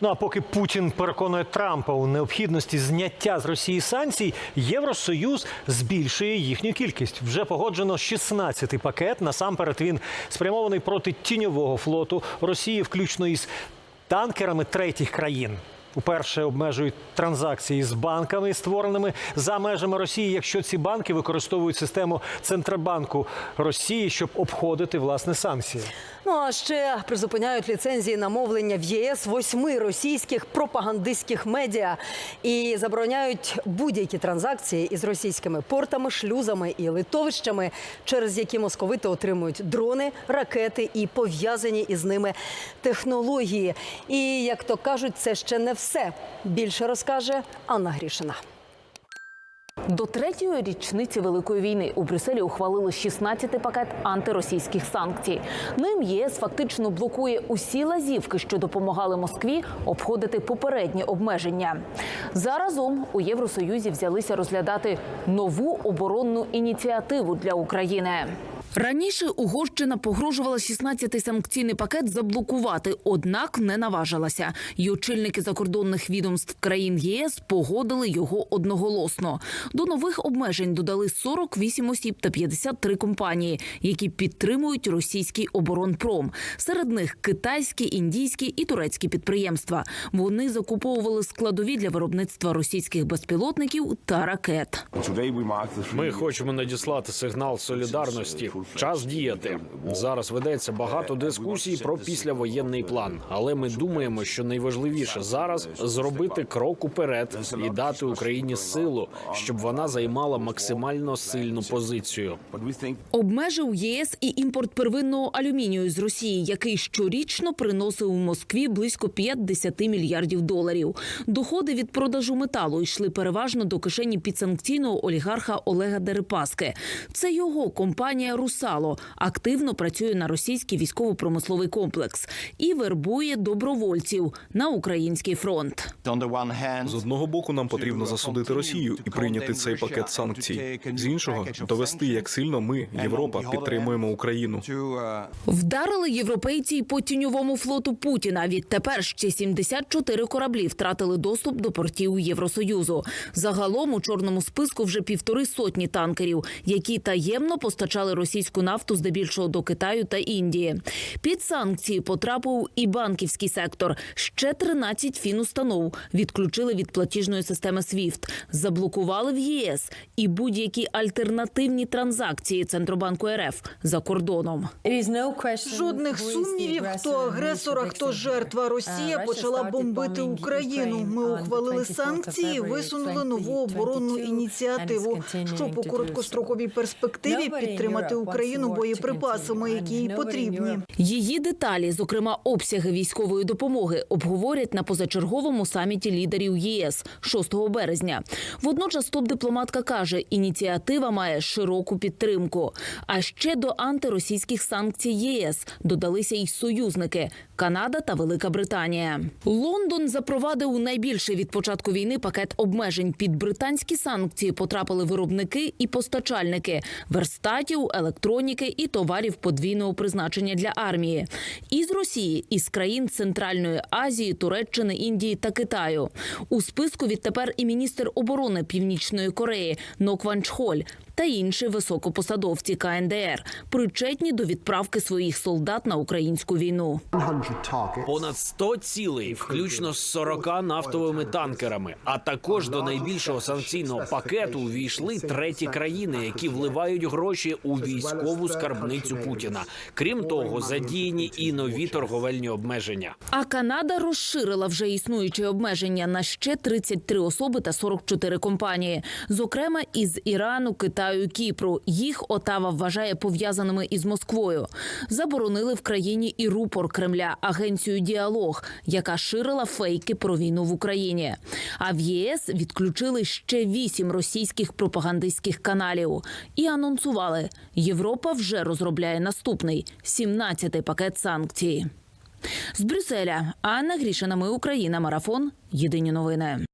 Ну а поки Путін переконує Трампа у необхідності зняття з Росії санкцій, Євросоюз збільшує їхню кількість. Вже погоджено 16-й пакет. Насамперед він спрямований проти тіньового флоту Росії, включно із танкерами третіх країн. Уперше обмежують транзакції з банками, створеними за межами Росії, якщо ці банки використовують систему Центробанку Росії, щоб обходити власне санкції. Ну а ще призупиняють ліцензії на мовлення в ЄС восьми російських пропагандистських медіа і забороняють будь-які транзакції із російськими портами, шлюзами і литовищами, через які московити отримують дрони, ракети і пов'язані із ними технології. І як то кажуть, це ще не все. Більше розкаже Анна Грішина. До третьої річниці Великої війни у Брюсселі ухвалили 16-й пакет антиросійських санкцій. Ним ЄС фактично блокує усі лазівки, що допомагали Москві обходити попередні обмеження. Заразом у Євросоюзі взялися розглядати нову оборонну ініціативу для України. Раніше Угорщина погрожувала 16-й санкційний пакет заблокувати, однак не наважилася. І очільники закордонних відомств країн ЄС погодили його одноголосно. До нових обмежень додали 48 осіб та 53 компанії, які підтримують російський оборонпром. Серед них китайські, індійські і турецькі підприємства. Вони закуповували складові для виробництва російських безпілотників та ракет. Ми хочемо надіслати сигнал солідарності. Час діяти. Зараз ведеться багато дискусій про післявоєнний план, але ми думаємо, що найважливіше зараз зробити крок уперед і дати Україні силу, щоб вона займала максимально сильну позицію. Обмежив ЄС і імпорт первинного алюмінію з Росії, який щорічно приносив у Москві близько 50 мільярдів доларів. Доходи від продажу металу йшли переважно до кишені підсанкційного олігарха Олега Дерипаски. Це його компанія Русало активно працює на російський військово-промисловий комплекс і вербує добровольців на український фронт. З одного боку, нам потрібно засудити Росію і прийняти цей пакет санкцій. З іншого довести, як сильно ми, Європа, підтримуємо Україну. Вдарили європейці й по тіньовому флоту Путіна. Відтепер ще 74 кораблі втратили доступ до портів Євросоюзу. Загалом у чорному списку вже півтори сотні танкерів, які таємно постачали російську нафту здебільшого до Китаю та Індії. Під санкції потрапив і банківський сектор. Ще 13 фінустанов відключили від платіжної системи SWIFT, заблокували в ЄС і будь-які альтернативні транзакції Центробанку РФ за кордоном. Жодних сумнівів, хто агресор, а хто жертва. Росія почала бомбити Україну. Ми ухвалили санкції, висунули нову оборонну ініціативу, щоб у короткостроковій перспективі підтримати Україну боєприпасами, які їй потрібні. Її деталі, зокрема обсяги військової допомоги, обговорять на позачерговому саміті лідерів ЄС 6 березня. Водночас топ-дипломатка каже, ініціатива має широку підтримку. А ще до антиросійських санкцій ЄС додалися й союзники Канада та Велика Британія. Лондон запровадив найбільший від початку війни пакет обмежень. Під британські санкції потрапили виробники і постачальники верстатів, електроніки і товарів подвійного призначення для армії. Із Росії, із країн Центральної Азії, Туреччини, Індії та Китаю. У списку відтепер і міністр оборони Північної Кореї Нокван Чхоль та інші високопосадовці КНДР, причетні до відправки своїх солдат на українську війну. Понад 100 цілей, включно з 40 нафтовими танкерами. А також до найбільшого санкційного пакету увійшли треті країни, які вливають гроші у військову скарбницю Путіна. Крім того, задіяні і нові торговельні обмеження. А Канада розширила вже існуючі обмеження на ще 33 особи та 44 компанії, зокрема із Ірану, Китаю, Кіпру. Їх Отава вважає пов'язаними із Москвою. Заборонили в країні і рупор Кремля агенцію Діалог, яка ширила фейки про війну в Україні. А в ЄС відключили ще вісім російських пропагандистських каналів і анонсували, Європа вже розробляє наступний 17-й пакет санкцій. З Брюсселя Анна Грішина. Ми Україна. Марафон. Єдині новини.